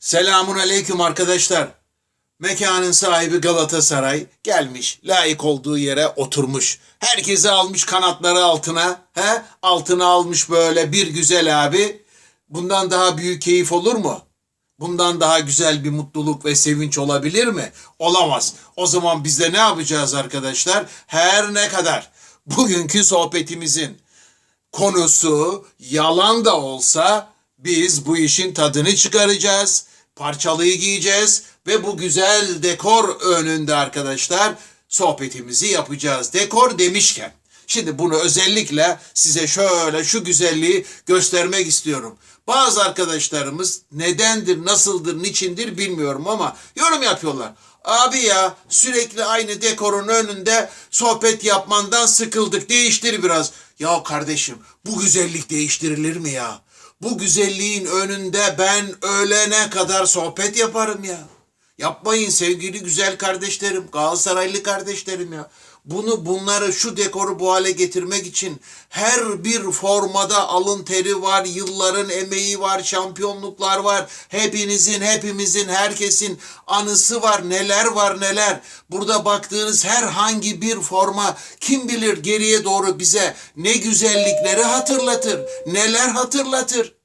Selamun aleyküm arkadaşlar. Mekanın sahibi Galatasaray gelmiş, layık olduğu yere oturmuş. Herkesi almış kanatları altına, he? Altına almış böyle bir güzel abi. Bundan daha büyük keyif olur mu? Bundan daha güzel bir mutluluk ve sevinç olabilir mi? Olamaz. O zaman biz de ne yapacağız arkadaşlar? Her ne kadar bugünkü sohbetimizin konusu yalan da olsa biz bu işin tadını çıkaracağız. Parçalıyı giyeceğiz ve bu güzel dekor önünde arkadaşlar sohbetimizi yapacağız. Dekor demişken şimdi bunu özellikle size şöyle şu güzelliği göstermek istiyorum. Bazı arkadaşlarımız nedendir, nasıldır, niçindir bilmiyorum ama yorum yapıyorlar. Abi ya sürekli aynı dekorun önünde sohbet yapmandan sıkıldık. Değiştir biraz. Ya kardeşim bu güzellik değiştirilir mi ya? Bu güzelliğin önünde ben ölene kadar sohbet yaparım ya. Yapmayın sevgili güzel kardeşlerim, Galatasaraylı kardeşlerim ya. Bunu bunları şu dekoru bu hale getirmek için her bir formada alın teri var, yılların emeği var, şampiyonluklar var. Hepinizin, hepimizin, herkesin anısı var, neler var neler. Burada baktığınız herhangi bir forma kim bilir geriye doğru bize ne güzellikleri hatırlatır, neler hatırlatır.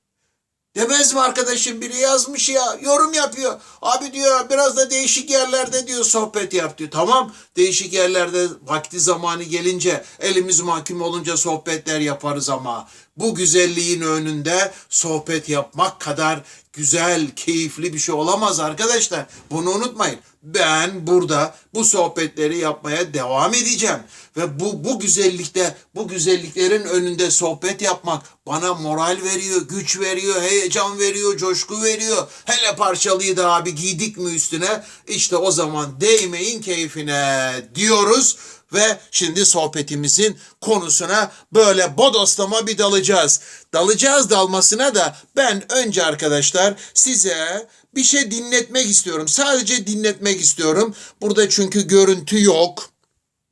Demez mi arkadaşım biri yazmış ya yorum yapıyor. Abi diyor biraz da değişik yerlerde diyor sohbet yap diyor. Tamam değişik yerlerde vakti zamanı gelince elimiz mahkum olunca sohbetler yaparız ama bu güzelliğin önünde sohbet yapmak kadar güzel, keyifli bir şey olamaz arkadaşlar. Bunu unutmayın. Ben burada bu sohbetleri yapmaya devam edeceğim ve bu bu güzellikte bu güzelliklerin önünde sohbet yapmak bana moral veriyor, güç veriyor, heyecan veriyor, coşku veriyor. Hele parçalıyı da abi giydik mi üstüne işte o zaman değmeyin keyfine diyoruz ve şimdi sohbetimizin konusuna böyle bodoslama bir dalacağız. Dalacağız dalmasına da ben önce arkadaşlar size bir şey dinletmek istiyorum. Sadece dinletmek istiyorum. Burada çünkü görüntü yok.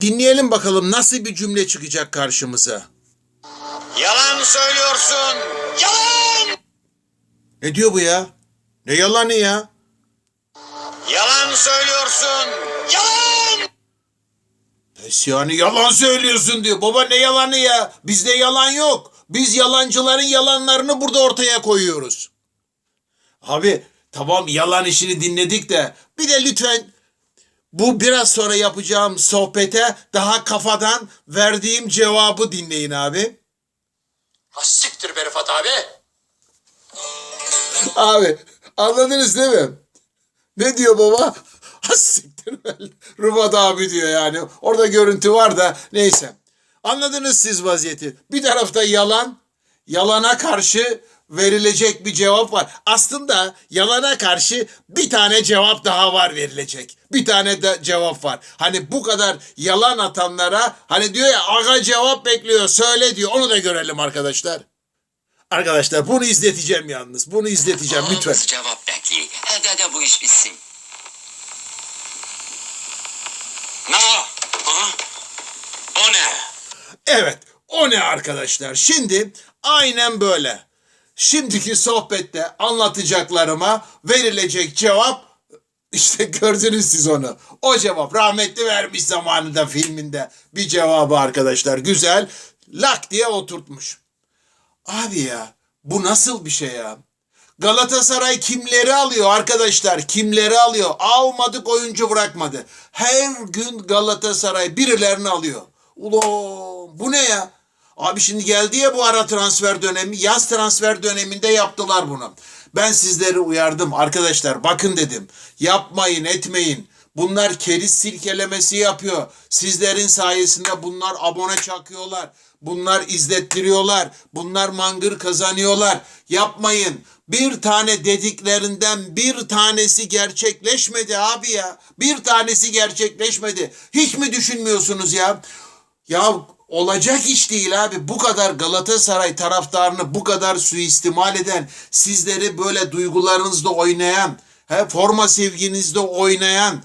Dinleyelim bakalım nasıl bir cümle çıkacak karşımıza. Yalan söylüyorsun. Yalan! Ne diyor bu ya? Ne yalanı ya? Yalan söylüyorsun. Yalan! Pes yani yalan söylüyorsun diyor. Baba ne yalanı ya? Bizde yalan yok. Biz yalancıların yalanlarını burada ortaya koyuyoruz. Abi tamam yalan işini dinledik de bir de lütfen bu biraz sonra yapacağım sohbete daha kafadan verdiğim cevabı dinleyin abi. Ha siktir be Rıfat abi. Abi anladınız değil mi? Ne diyor baba? Ha siktir be. Rıfat abi diyor yani. Orada görüntü var da neyse. Anladınız siz vaziyeti. Bir tarafta yalan, yalana karşı verilecek bir cevap var. Aslında yalana karşı bir tane cevap daha var verilecek. Bir tane de cevap var. Hani bu kadar yalan atanlara hani diyor ya aga cevap bekliyor söyle diyor. Onu da görelim arkadaşlar. Arkadaşlar bunu izleteceğim yalnız. Bunu izleteceğim lütfen. Ağız cevap bekliyor. Hadi de bu iş bitsin. Ne? Ha? O ne? Evet, o ne arkadaşlar? Şimdi aynen böyle. Şimdiki sohbette anlatacaklarıma verilecek cevap işte gördünüz siz onu. O cevap rahmetli vermiş zamanında filminde bir cevabı arkadaşlar. Güzel lak diye oturtmuş. Abi ya bu nasıl bir şey ya? Galatasaray kimleri alıyor arkadaşlar? Kimleri alıyor? Almadık oyuncu bırakmadı. Her gün Galatasaray birilerini alıyor. Ulan bu ne ya? Abi şimdi geldi ya bu ara transfer dönemi. Yaz transfer döneminde yaptılar bunu. Ben sizleri uyardım arkadaşlar bakın dedim. Yapmayın etmeyin. Bunlar keriz silkelemesi yapıyor. Sizlerin sayesinde bunlar abone çakıyorlar. Bunlar izlettiriyorlar. Bunlar mangır kazanıyorlar. Yapmayın. Bir tane dediklerinden bir tanesi gerçekleşmedi abi ya. Bir tanesi gerçekleşmedi. Hiç mi düşünmüyorsunuz ya? Ya olacak iş değil abi. Bu kadar Galatasaray taraftarını bu kadar suistimal eden, sizleri böyle duygularınızda oynayan, he, forma sevginizde oynayan,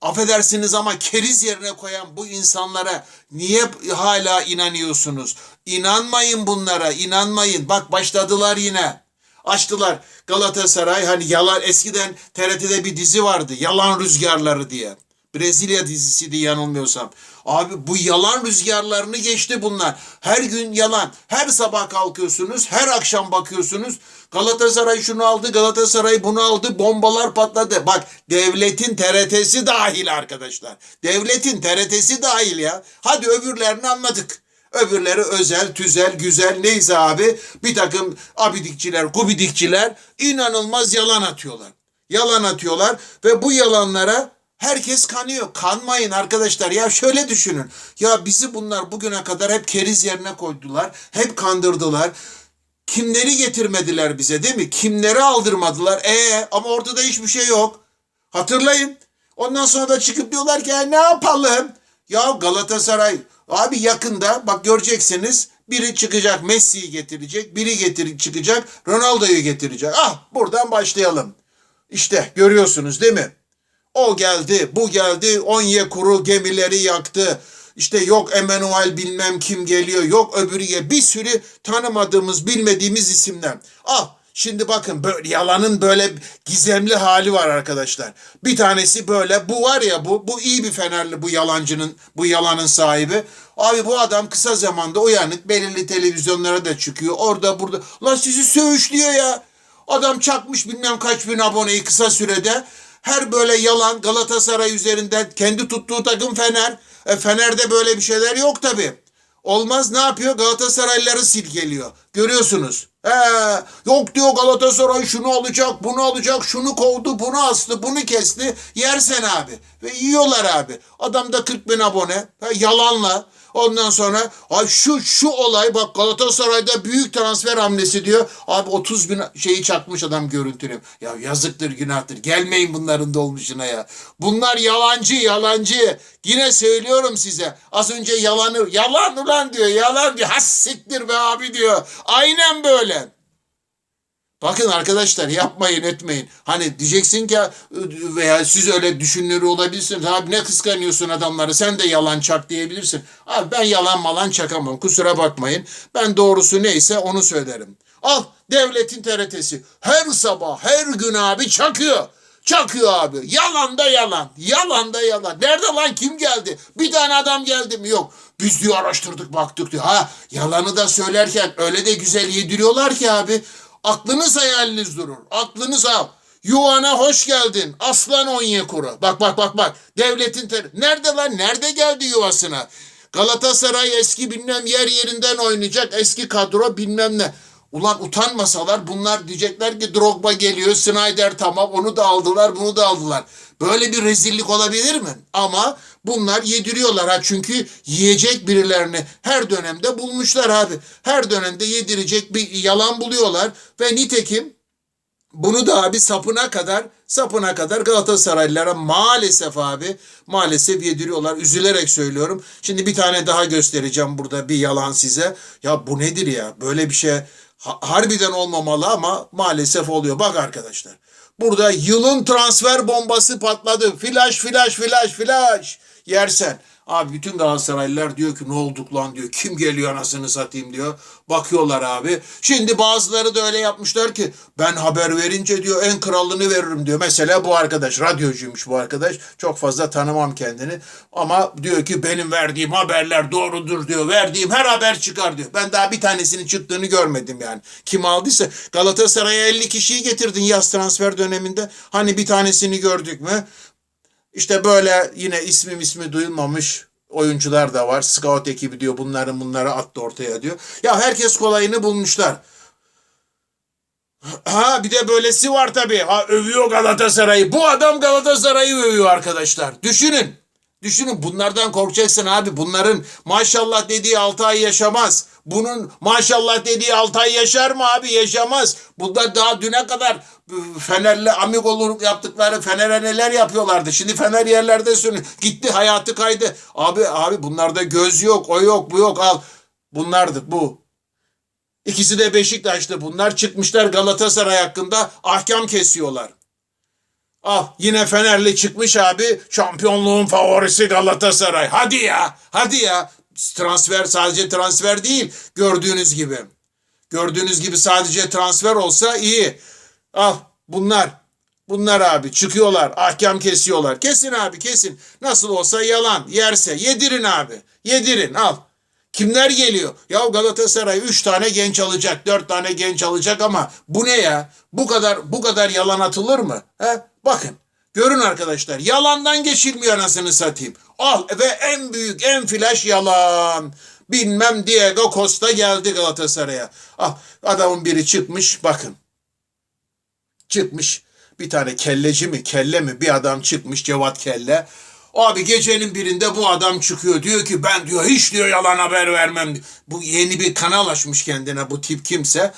affedersiniz ama keriz yerine koyan bu insanlara niye hala inanıyorsunuz? İnanmayın bunlara, inanmayın. Bak başladılar yine. Açtılar Galatasaray hani yalan eskiden TRT'de bir dizi vardı. Yalan Rüzgarları diye. Brezilya dizisiydi yanılmıyorsam. Abi bu yalan rüzgarlarını geçti bunlar. Her gün yalan. Her sabah kalkıyorsunuz, her akşam bakıyorsunuz. Galatasaray şunu aldı, Galatasaray bunu aldı, bombalar patladı. Bak devletin TRT'si dahil arkadaşlar. Devletin TRT'si dahil ya. Hadi öbürlerini anladık. Öbürleri özel, tüzel, güzel neyse abi bir takım abidikçiler, kubidikçiler inanılmaz yalan atıyorlar. Yalan atıyorlar ve bu yalanlara herkes kanıyor. Kanmayın arkadaşlar ya şöyle düşünün. Ya bizi bunlar bugüne kadar hep keriz yerine koydular. Hep kandırdılar. Kimleri getirmediler bize değil mi? Kimleri aldırmadılar? E ama ortada hiçbir şey yok. Hatırlayın. Ondan sonra da çıkıp diyorlar ki "Ya ne yapalım? Ya Galatasaray abi yakında bak göreceksiniz biri çıkacak Messi'yi getirecek, biri getir çıkacak Ronaldo'yu getirecek. Ah buradan başlayalım. İşte görüyorsunuz değil mi? O geldi, bu geldi, Onyekuru gemileri yaktı. İşte yok Emanuel bilmem kim geliyor, yok öbürü geliyor. Bir sürü tanımadığımız, bilmediğimiz isimler. Ah şimdi bakın böyle yalanın böyle gizemli hali var arkadaşlar. Bir tanesi böyle, bu var ya bu, bu iyi bir Fenerli bu yalancının, bu yalanın sahibi. Abi bu adam kısa zamanda uyanık, belirli televizyonlara da çıkıyor. Orada burada. La sizi söğüşlüyor ya. Adam çakmış bilmem kaç bin aboneyi kısa sürede. Her böyle yalan Galatasaray üzerinden kendi tuttuğu takım Fener. E, Fener'de böyle bir şeyler yok tabi. Olmaz ne yapıyor? Galatasaraylıları silkeliyor. Görüyorsunuz. He, yok diyor Galatasaray şunu alacak, bunu alacak, şunu kovdu, bunu astı, bunu kesti. Yersen abi. Ve yiyorlar abi. Adamda 40 bin abone. Ha, yalanla. Ondan sonra ay şu şu olay bak Galatasaray'da büyük transfer hamlesi diyor. Abi 30 bin şeyi çakmış adam görüntülü. Ya yazıktır günahtır. Gelmeyin bunların dolmuşuna ya. Bunlar yalancı yalancı. Yine söylüyorum size. Az önce yalanı yalan ulan diyor. Yalan diyor. Has siktir be abi diyor. Aynen böyle. Bakın arkadaşlar yapmayın etmeyin. Hani diyeceksin ki veya siz öyle düşünür olabilirsiniz. Abi ne kıskanıyorsun adamları sen de yalan çak diyebilirsin. Abi ben yalan malan çakamam kusura bakmayın. Ben doğrusu neyse onu söylerim. Al devletin TRT'si her sabah her gün abi çakıyor. Çakıyor abi. Yalan da yalan. Yalan da yalan. Nerede lan kim geldi? Bir tane adam geldi mi? Yok. Biz diyor araştırdık baktık diyor. Ha yalanı da söylerken öyle de güzel yediriyorlar ki abi. Aklınız hayaliniz durur. Aklınız al. Yuvana hoş geldin. Aslan Onyekuru. Bak bak bak bak. Devletin ter... Nerede lan? Nerede geldi yuvasına? Galatasaray eski bilmem yer yerinden oynayacak. Eski kadro bilmem ne. Ulan utanmasalar bunlar diyecekler ki Drogba geliyor, Snyder tamam onu da aldılar, bunu da aldılar. Böyle bir rezillik olabilir mi? Ama bunlar yediriyorlar ha çünkü yiyecek birilerini her dönemde bulmuşlar abi. Her dönemde yedirecek bir yalan buluyorlar ve nitekim bunu da abi sapına kadar sapına kadar Galatasaraylılara maalesef abi maalesef yediriyorlar. Üzülerek söylüyorum. Şimdi bir tane daha göstereceğim burada bir yalan size. Ya bu nedir ya? Böyle bir şey ha- harbiden olmamalı ama maalesef oluyor. Bak arkadaşlar. Burada yılın transfer bombası patladı. Flash flash flash flash. Yersen. Abi bütün Galatasaraylılar diyor ki ne olduk lan diyor. Kim geliyor anasını satayım diyor. Bakıyorlar abi. Şimdi bazıları da öyle yapmışlar ki ben haber verince diyor en kralını veririm diyor. Mesela bu arkadaş radyocuymuş bu arkadaş. Çok fazla tanımam kendini. Ama diyor ki benim verdiğim haberler doğrudur diyor. Verdiğim her haber çıkar diyor. Ben daha bir tanesinin çıktığını görmedim yani. Kim aldıysa Galatasaray'a 50 kişiyi getirdin yaz transfer döneminde. Hani bir tanesini gördük mü? İşte böyle yine ismi ismi duyulmamış oyuncular da var. Scout ekibi diyor bunların bunları attı ortaya diyor. Ya herkes kolayını bulmuşlar. Ha bir de böylesi var tabii. Ha övüyor Galatasaray'ı. Bu adam Galatasaray'ı övüyor arkadaşlar. Düşünün. Düşünün bunlardan korkacaksın abi. Bunların maşallah dediği 6 ay yaşamaz. Bunun maşallah dediği 6 ay yaşar mı abi? Yaşamaz. Bunlar daha düne kadar e, Fener'le amik olur yaptıkları Fener'e neler yapıyorlardı. Şimdi Fener yerlerde sönüyor. Gitti hayatı kaydı. Abi abi bunlarda göz yok, o yok, bu yok al. Bunlardır bu. İkisi de Beşiktaş'ta bunlar. Çıkmışlar Galatasaray hakkında ahkam kesiyorlar. Ah yine Fenerli çıkmış abi. Şampiyonluğun favorisi Galatasaray. Hadi ya. Hadi ya. Transfer sadece transfer değil. Gördüğünüz gibi. Gördüğünüz gibi sadece transfer olsa iyi. Al bunlar. Bunlar abi çıkıyorlar. Ahkam kesiyorlar. Kesin abi kesin. Nasıl olsa yalan. Yerse yedirin abi. Yedirin al. Kimler geliyor? Ya Galatasaray 3 tane genç alacak, 4 tane genç alacak ama bu ne ya? Bu kadar bu kadar yalan atılır mı? He? Bakın. Görün arkadaşlar. Yalandan geçilmiyor anasını satayım. Al ve en büyük en flash yalan. Bilmem Diego Costa geldi Galatasaray'a. Ah adamın biri çıkmış bakın. Çıkmış bir tane kelleci mi kelle mi bir adam çıkmış Cevat Kelle. Abi gecenin birinde bu adam çıkıyor diyor ki ben diyor hiç diyor yalan haber vermem. Bu yeni bir kanal açmış kendine bu tip kimse.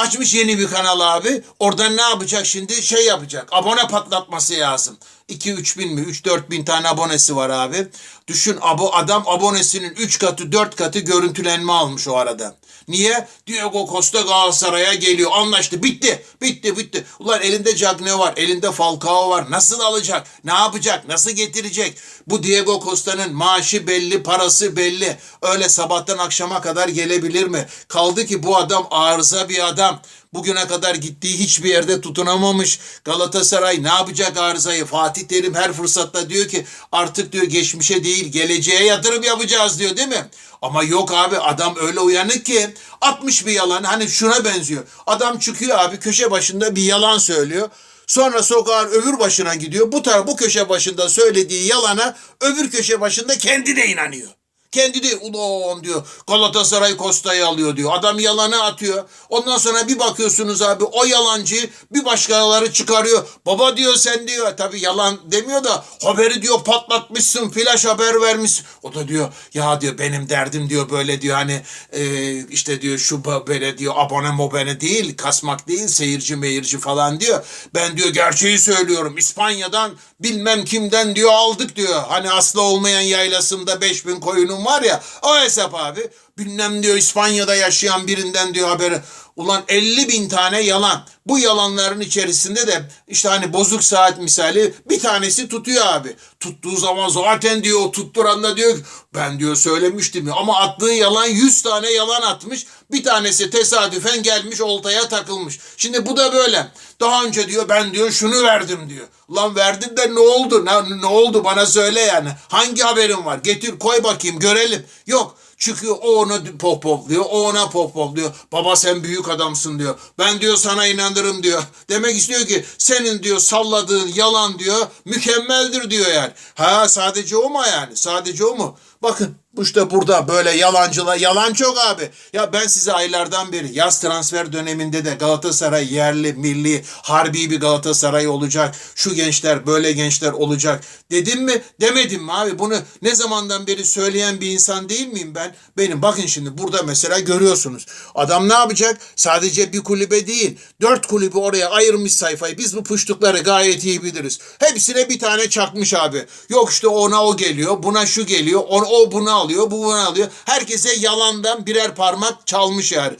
Açmış yeni bir kanal abi. Oradan ne yapacak şimdi? Şey yapacak. Abone patlatması lazım. 2-3 bin mi? 3-4 bin tane abonesi var abi. Düşün abo adam abonesinin 3 katı 4 katı görüntülenme almış o arada. Niye? Diego Costa Galatasaray'a geliyor. Anlaştı. Bitti. Bitti bitti. Ulan elinde Cagne var. Elinde Falcao var. Nasıl alacak? Ne yapacak? Nasıl getirecek? Bu Diego Costa'nın maaşı belli, parası belli. Öyle sabahtan akşama kadar gelebilir mi? Kaldı ki bu adam arıza bir adam. Bugüne kadar gittiği hiçbir yerde tutunamamış. Galatasaray ne yapacak arızayı? Fatih Terim her fırsatta diyor ki artık diyor geçmişe değil geleceğe yatırım yapacağız diyor değil mi? Ama yok abi adam öyle uyanık ki 60 bir yalan hani şuna benziyor. Adam çıkıyor abi köşe başında bir yalan söylüyor. Sonra sokağın öbür başına gidiyor. Bu taraf bu köşe başında söylediği yalana öbür köşe başında kendi de inanıyor. Kendi de ulan diyor Galatasaray Kosta'yı alıyor diyor. Adam yalanı atıyor. Ondan sonra bir bakıyorsunuz abi o yalancı bir başkaları çıkarıyor. Baba diyor sen diyor. Tabi yalan demiyor da haberi diyor patlatmışsın flash haber vermiş. O da diyor ya diyor benim derdim diyor böyle diyor hani e, işte diyor şu böyle diyor abone mobene değil kasmak değil seyirci meyirci falan diyor. Ben diyor gerçeği söylüyorum İspanya'dan bilmem kimden diyor aldık diyor. Hani aslı olmayan yaylasında 5000 koyunum var ya o hesap abi. Bilmem diyor İspanya'da yaşayan birinden diyor haberi. Ulan 50 bin tane yalan. Bu yalanların içerisinde de işte hani bozuk saat misali bir tanesi tutuyor abi. Tuttuğu zaman zaten diyor tutturan da diyor ben diyor söylemiştim ya. ama attığı yalan 100 tane yalan atmış. Bir tanesi tesadüfen gelmiş oltaya takılmış. Şimdi bu da böyle. Daha önce diyor ben diyor şunu verdim diyor. Lan verdin de ne oldu? Ne, ne oldu bana söyle yani. Hangi haberin var? Getir koy bakayım görelim. Yok. Çıkıyor o ona pohpohluyor, o ona pohpohluyor. Baba sen büyük adamsın diyor. Ben diyor sana inanırım diyor. Demek istiyor ki senin diyor salladığın yalan diyor mükemmeldir diyor yani. Ha sadece o mu yani? Sadece o mu? Bakın işte burada böyle yalancılar. Yalan çok abi. Ya ben size aylardan beri yaz transfer döneminde de Galatasaray yerli, milli, harbi bir Galatasaray olacak. Şu gençler böyle gençler olacak. Dedim mi? Demedim mi abi? Bunu ne zamandan beri söyleyen bir insan değil miyim ben? Benim bakın şimdi burada mesela görüyorsunuz. Adam ne yapacak? Sadece bir kulübe değil. Dört kulübü oraya ayırmış sayfayı. Biz bu puştukları gayet iyi biliriz. Hepsine bir tane çakmış abi. Yok işte ona o geliyor, buna şu geliyor, o, o bunu alıyor, bu bunu alıyor. Herkese yalandan birer parmak çalmış yani.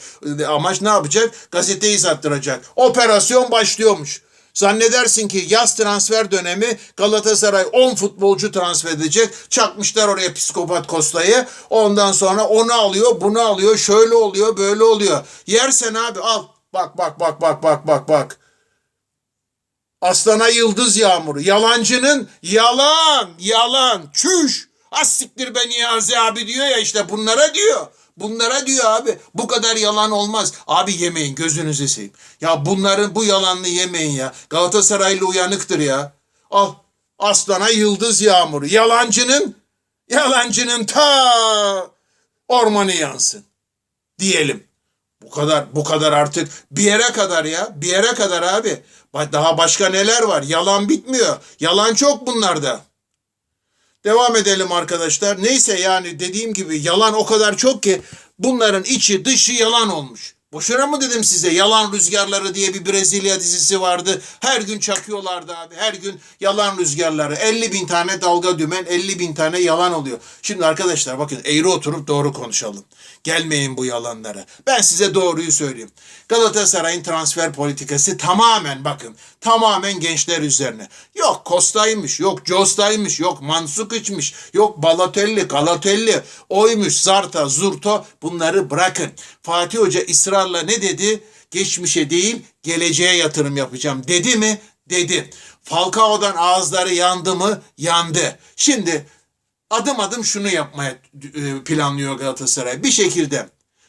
Amaç ne yapacak? Gazeteyi sattıracak. Operasyon başlıyormuş. Zannedersin ki yaz transfer dönemi Galatasaray 10 futbolcu transfer edecek. Çakmışlar oraya psikopat Kosta'yı. Ondan sonra onu alıyor, bunu alıyor. Şöyle oluyor, böyle oluyor. Yersen abi al. Bak bak bak bak bak bak bak. Aslana yıldız yağmuru. Yalancının yalan, yalan, çüş. Az siktir be Niyazi abi diyor ya işte bunlara diyor. Bunlara diyor abi bu kadar yalan olmaz. Abi yemeyin gözünüzü seveyim. Ya bunların bu yalanını yemeyin ya. Galatasaraylı uyanıktır ya. Al aslana yıldız yağmuru. Yalancının yalancının ta ormanı yansın. Diyelim. Bu kadar bu kadar artık bir yere kadar ya. Bir yere kadar abi. Daha başka neler var? Yalan bitmiyor. Yalan çok bunlarda. Devam edelim arkadaşlar. Neyse yani dediğim gibi yalan o kadar çok ki bunların içi dışı yalan olmuş. Boşuna mı dedim size Yalan Rüzgarları diye bir Brezilya dizisi vardı. Her gün çakıyorlardı abi. Her gün yalan rüzgarları. 50 bin tane dalga dümen 50 bin tane yalan oluyor. Şimdi arkadaşlar bakın eğri oturup doğru konuşalım. Gelmeyin bu yalanlara. Ben size doğruyu söyleyeyim. Galatasaray'ın transfer politikası tamamen bakın tamamen gençler üzerine. Yok Kosta'ymış, yok Josta'ymış, yok Mansukic'miş, yok Balotelli, Galatelli, oymuş, Zarta, Zurto bunları bırakın. Fatih Hoca ısrar ısrarla ne dedi? Geçmişe değil geleceğe yatırım yapacağım dedi mi? Dedi. Falcao'dan ağızları yandı mı? Yandı. Şimdi adım adım şunu yapmaya e, planlıyor Galatasaray. Bir şekilde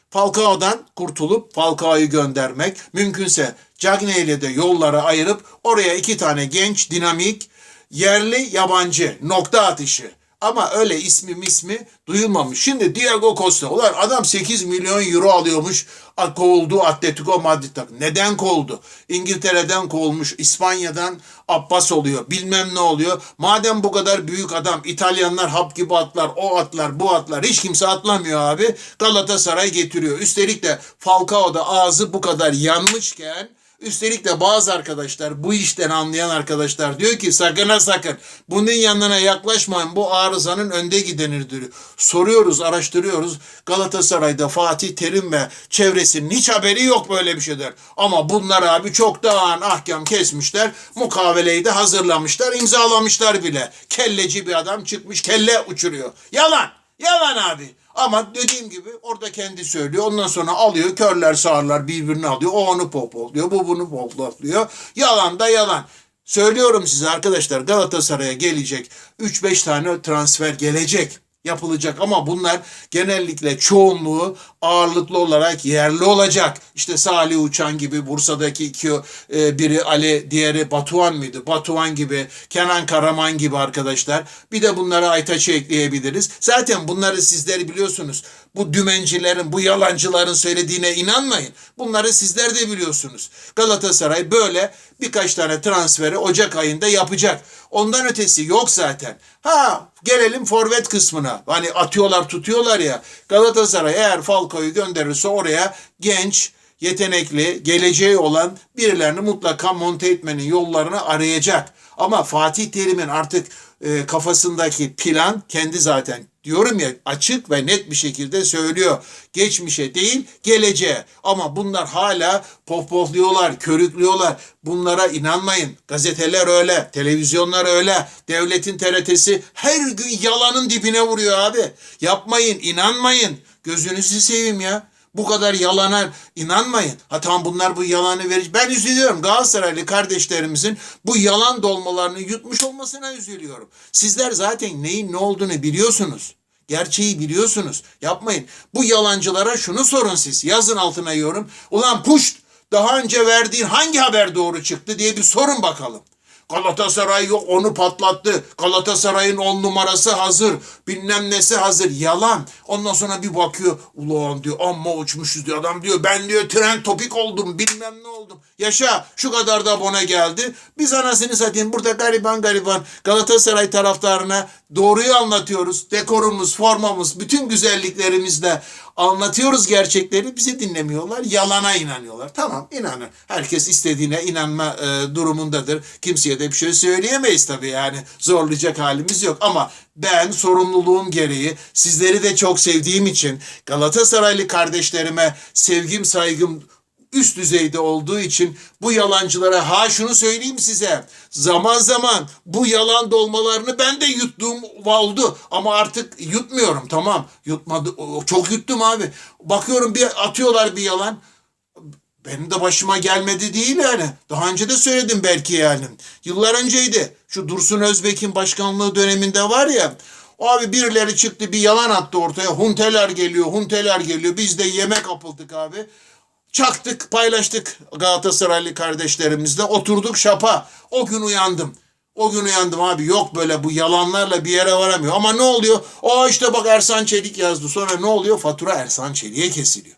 Falcao'dan kurtulup Falcao'yu göndermek, mümkünse Cagney ile de yolları ayırıp oraya iki tane genç, dinamik, yerli, yabancı nokta atışı. Ama öyle ismi mismi duyulmamış. Şimdi Diego Costa. Ulan adam 8 milyon euro alıyormuş. Kovuldu Atletico Madrid'den. Neden kovuldu? İngiltere'den kovulmuş. İspanya'dan Abbas oluyor. Bilmem ne oluyor. Madem bu kadar büyük adam. İtalyanlar hap gibi atlar. O atlar bu atlar. Hiç kimse atlamıyor abi. Galatasaray getiriyor. Üstelik de Falcao'da ağzı bu kadar yanmışken Üstelik de bazı arkadaşlar bu işten anlayan arkadaşlar diyor ki sakın ha sakın bunun yanına yaklaşmayın bu arızanın önde gidenidir. Soruyoruz araştırıyoruz Galatasaray'da Fatih Terim ve çevresinin hiç haberi yok böyle bir şeyler. Ama bunlar abi çoktan ahkam kesmişler mukaveleyi de hazırlamışlar imzalamışlar bile. Kelleci bir adam çıkmış kelle uçuruyor. Yalan yalan abi. Ama dediğim gibi orada kendi söylüyor. Ondan sonra alıyor körler sağırlar birbirini alıyor. O onu popoluyor. Bu bunu popoluyor. Yalan da yalan. Söylüyorum size arkadaşlar Galatasaray'a gelecek 3-5 tane transfer gelecek yapılacak ama bunlar genellikle çoğunluğu ağırlıklı olarak yerli olacak. İşte Salih Uçan gibi Bursa'daki iki e, biri Ali diğeri Batuhan mıydı? Batuhan gibi Kenan Karaman gibi arkadaşlar. Bir de bunlara Aytaç'ı ekleyebiliriz. Zaten bunları sizler biliyorsunuz. Bu dümencilerin, bu yalancıların söylediğine inanmayın. Bunları sizler de biliyorsunuz. Galatasaray böyle birkaç tane transferi Ocak ayında yapacak. Ondan ötesi yok zaten. Ha gelelim forvet kısmına. Hani atıyorlar tutuyorlar ya. Galatasaray eğer Falcao'yu gönderirse oraya genç, yetenekli, geleceği olan birilerini mutlaka monte etmenin yollarını arayacak. Ama Fatih Terim'in artık e, kafasındaki plan kendi zaten diyorum ya açık ve net bir şekilde söylüyor. Geçmişe değil geleceğe. Ama bunlar hala pohpohluyorlar, körüklüyorlar. Bunlara inanmayın. Gazeteler öyle, televizyonlar öyle. Devletin TRT'si her gün yalanın dibine vuruyor abi. Yapmayın, inanmayın. Gözünüzü seveyim ya. Bu kadar yalana inanmayın. Ha tamam bunlar bu yalanı verir. Ben üzülüyorum Galatasaraylı kardeşlerimizin bu yalan dolmalarını yutmuş olmasına üzülüyorum. Sizler zaten neyin ne olduğunu biliyorsunuz. Gerçeği biliyorsunuz. Yapmayın. Bu yalancılara şunu sorun siz. Yazın altına yorum. Ulan puşt daha önce verdiğin hangi haber doğru çıktı diye bir sorun bakalım. Galatasaray yok onu patlattı. Galatasaray'ın on numarası hazır. Bilmem nesi hazır. Yalan. Ondan sonra bir bakıyor. Ulan diyor amma uçmuşuz diyor. Adam diyor ben diyor tren topik oldum. Bilmem ne oldum. Yaşa şu kadar da abone geldi. Biz anasını satayım burada gariban gariban Galatasaray taraftarına doğruyu anlatıyoruz. Dekorumuz, formamız, bütün güzelliklerimizle anlatıyoruz gerçekleri. Bizi dinlemiyorlar. Yalana inanıyorlar. Tamam inanın. Herkes istediğine inanma e, durumundadır. Kimseye de bir şey söyleyemeyiz tabii yani. Zorlayacak halimiz yok. Ama ben sorumluluğum gereği sizleri de çok sevdiğim için Galatasaraylı kardeşlerime sevgim saygım üst düzeyde olduğu için bu yalancılara ha şunu söyleyeyim size zaman zaman bu yalan dolmalarını ben de yuttuğum oldu ama artık yutmuyorum tamam yutmadı çok yuttum abi bakıyorum bir atıyorlar bir yalan benim de başıma gelmedi değil yani. Daha önce de söyledim belki yani. Yıllar önceydi. Şu Dursun Özbek'in başkanlığı döneminde var ya. Abi birileri çıktı bir yalan attı ortaya. Hunteler geliyor, hunteler geliyor. Biz de yeme kapıldık abi. Çaktık, paylaştık Galatasaraylı kardeşlerimizle. Oturduk şapa. O gün uyandım. O gün uyandım abi yok böyle bu yalanlarla bir yere varamıyor. Ama ne oluyor? O işte bak Ersan Çelik yazdı. Sonra ne oluyor? Fatura Ersan Çelik'e kesiliyor.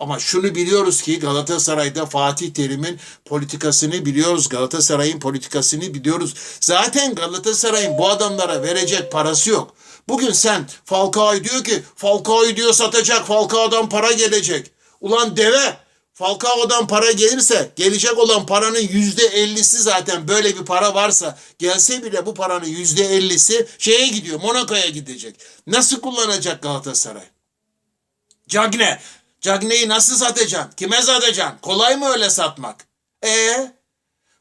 Ama şunu biliyoruz ki Galatasaray'da Fatih Terim'in politikasını biliyoruz. Galatasaray'ın politikasını biliyoruz. Zaten Galatasaray'ın bu adamlara verecek parası yok. Bugün sen Falcao'yu diyor ki Falcao'yu diyor satacak. Falcao'dan para gelecek. Ulan deve Falcao'dan para gelirse gelecek olan paranın yüzde ellisi zaten böyle bir para varsa gelse bile bu paranın yüzde ellisi şeye gidiyor Monaco'ya gidecek. Nasıl kullanacak Galatasaray? Cagne. Cagne'yi nasıl satacaksın? Kime satacaksın? Kolay mı öyle satmak? E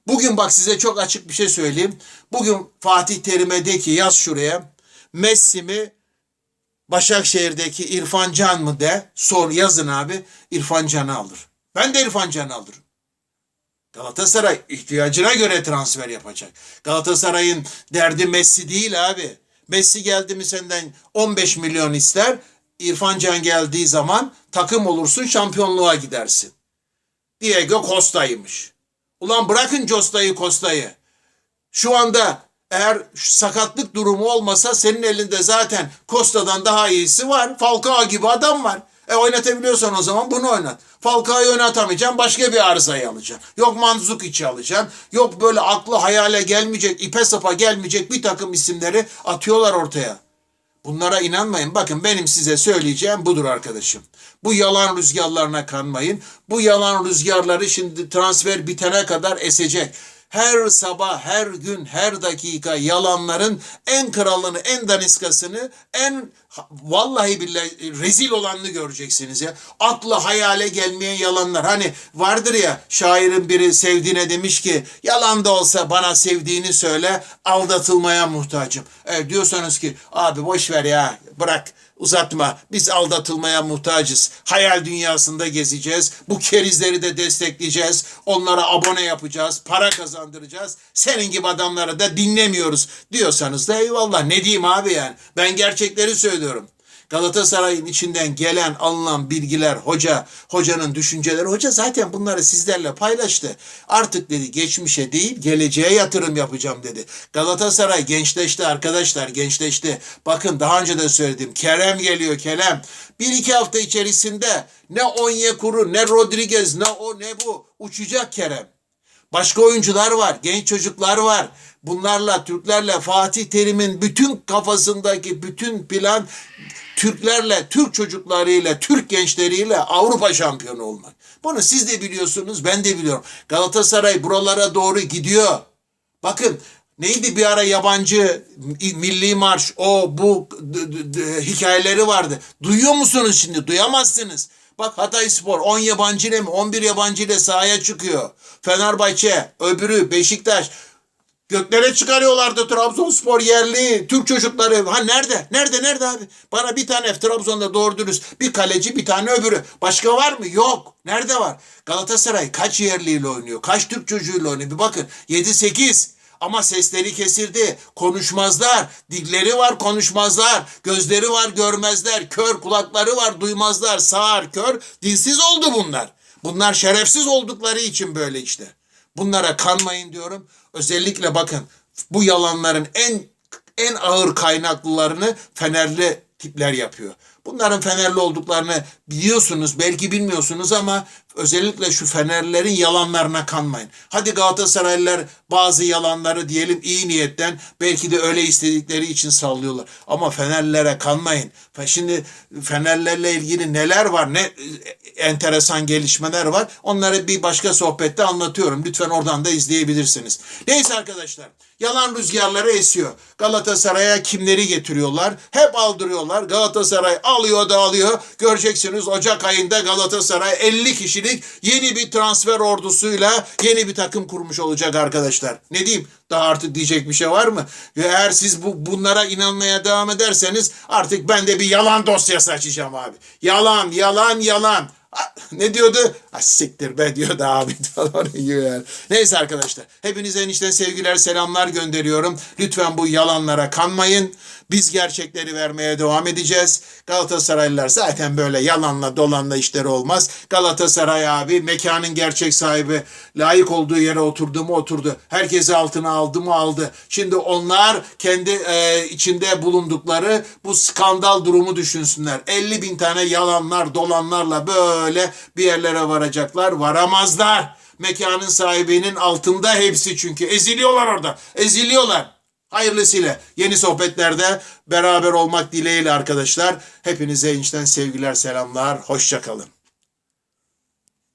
Bugün bak size çok açık bir şey söyleyeyim. Bugün Fatih Terim'e de ki yaz şuraya. Messi mi Başakşehir'deki İrfan Can mı de sor yazın abi İrfan Can'ı alır. Ben de İrfan Can'ı alırım. Galatasaray ihtiyacına göre transfer yapacak. Galatasaray'ın derdi Messi değil abi. Messi geldi mi senden 15 milyon ister. İrfan Can geldiği zaman takım olursun şampiyonluğa gidersin. Diego Costa'ymış. Ulan bırakın Costa'yı Costa'yı. Şu anda eğer sakatlık durumu olmasa senin elinde zaten Costa'dan daha iyisi var. Falcao gibi adam var. E oynatabiliyorsan o zaman bunu oynat. Falcao'yu oynatamayacaksın başka bir arızayı alacaksın. Yok Manzukic'i alacaksın. Yok böyle aklı hayale gelmeyecek, ipe sapa gelmeyecek bir takım isimleri atıyorlar ortaya. Bunlara inanmayın. Bakın benim size söyleyeceğim budur arkadaşım. Bu yalan rüzgarlarına kanmayın. Bu yalan rüzgarları şimdi transfer bitene kadar esecek. Her sabah, her gün, her dakika yalanların en kralını, en daniskasını, en vallahi billahi rezil olanını göreceksiniz ya. Akla hayale gelmeyen yalanlar. Hani vardır ya şairin biri sevdiğine demiş ki yalan da olsa bana sevdiğini söyle aldatılmaya muhtacım. E, diyorsanız ki abi boş ver ya bırak uzatma. Biz aldatılmaya muhtacız. Hayal dünyasında gezeceğiz. Bu kerizleri de destekleyeceğiz. Onlara abone yapacağız. Para kazandıracağız. Senin gibi adamları da dinlemiyoruz diyorsanız da eyvallah. Ne diyeyim abi yani. Ben gerçekleri söylüyorum. Galatasaray'ın içinden gelen alınan bilgiler hoca, hocanın düşünceleri hoca zaten bunları sizlerle paylaştı. Artık dedi geçmişe değil geleceğe yatırım yapacağım dedi. Galatasaray gençleşti arkadaşlar gençleşti. Bakın daha önce de söyledim. Kerem geliyor Kerem. Bir iki hafta içerisinde ne Onyekuru ne Rodriguez ne o ne bu uçacak Kerem. Başka oyuncular var, genç çocuklar var. Bunlarla, Türklerle Fatih Terim'in bütün kafasındaki bütün plan Türklerle, Türk çocuklarıyla, Türk gençleriyle Avrupa şampiyonu olmak. Bunu siz de biliyorsunuz, ben de biliyorum. Galatasaray buralara doğru gidiyor. Bakın neydi bir ara yabancı milli marş o bu hikayeleri vardı. Duyuyor musunuz şimdi? Duyamazsınız. Bak Hatay Spor 10 yabancı ile mi 11 yabancı ile sahaya çıkıyor. Fenerbahçe, öbürü Beşiktaş göklere çıkarıyorlardı Trabzonspor yerli Türk çocukları. Ha nerede? Nerede? Nerede abi? Bana bir tane Trabzon'da doğru dürüst bir kaleci bir tane öbürü. Başka var mı? Yok. Nerede var? Galatasaray kaç yerliyle oynuyor? Kaç Türk çocuğuyla oynuyor? Bir bakın 7-8. Ama sesleri kesildi. Konuşmazlar. Dilleri var konuşmazlar. Gözleri var görmezler. Kör kulakları var duymazlar. Sağır kör dilsiz oldu bunlar. Bunlar şerefsiz oldukları için böyle işte. Bunlara kanmayın diyorum. Özellikle bakın bu yalanların en en ağır kaynaklılarını Fenerli tipler yapıyor. Bunların Fenerli olduklarını biliyorsunuz, belki bilmiyorsunuz ama özellikle şu Fenerlilerin yalanlarına kanmayın. Hadi Galatasaraylılar bazı yalanları diyelim iyi niyetten belki de öyle istedikleri için sallıyorlar. Ama Fenerlilere kanmayın. Şimdi Fenerlerle ilgili neler var, ne e, enteresan gelişmeler var. Onları bir başka sohbette anlatıyorum. Lütfen oradan da izleyebilirsiniz. Neyse arkadaşlar. Yalan rüzgarları esiyor. Galatasaray'a kimleri getiriyorlar? Hep aldırıyorlar. Galatasaray alıyor da alıyor. Göreceksiniz Ocak ayında Galatasaray 50 kişilik yeni bir transfer ordusuyla yeni bir takım kurmuş olacak arkadaşlar. Ne diyeyim? Daha artık diyecek bir şey var mı? Ve eğer siz bu bunlara inanmaya devam ederseniz artık ben de bir yalan dosyası açacağım abi. Yalan, yalan, yalan. Ne diyordu? Ha, siktir be diyordu abi falan yani. Neyse arkadaşlar. Hepinize enişten sevgiler selamlar gönderiyorum. Lütfen bu yalanlara kanmayın. Biz gerçekleri vermeye devam edeceğiz. Galatasaraylılar zaten böyle yalanla dolanla işleri olmaz. Galatasaray abi mekanın gerçek sahibi layık olduğu yere oturdu mu oturdu. Herkesi altına aldı mı aldı. Şimdi onlar kendi e, içinde bulundukları bu skandal durumu düşünsünler. 50 bin tane yalanlar dolanlarla böyle bir yerlere varacaklar. Varamazlar. Mekanın sahibinin altında hepsi çünkü. Eziliyorlar orada. Eziliyorlar. Hayırlısıyla yeni sohbetlerde beraber olmak dileğiyle arkadaşlar. Hepinize içten sevgiler, selamlar. Hoşçakalın.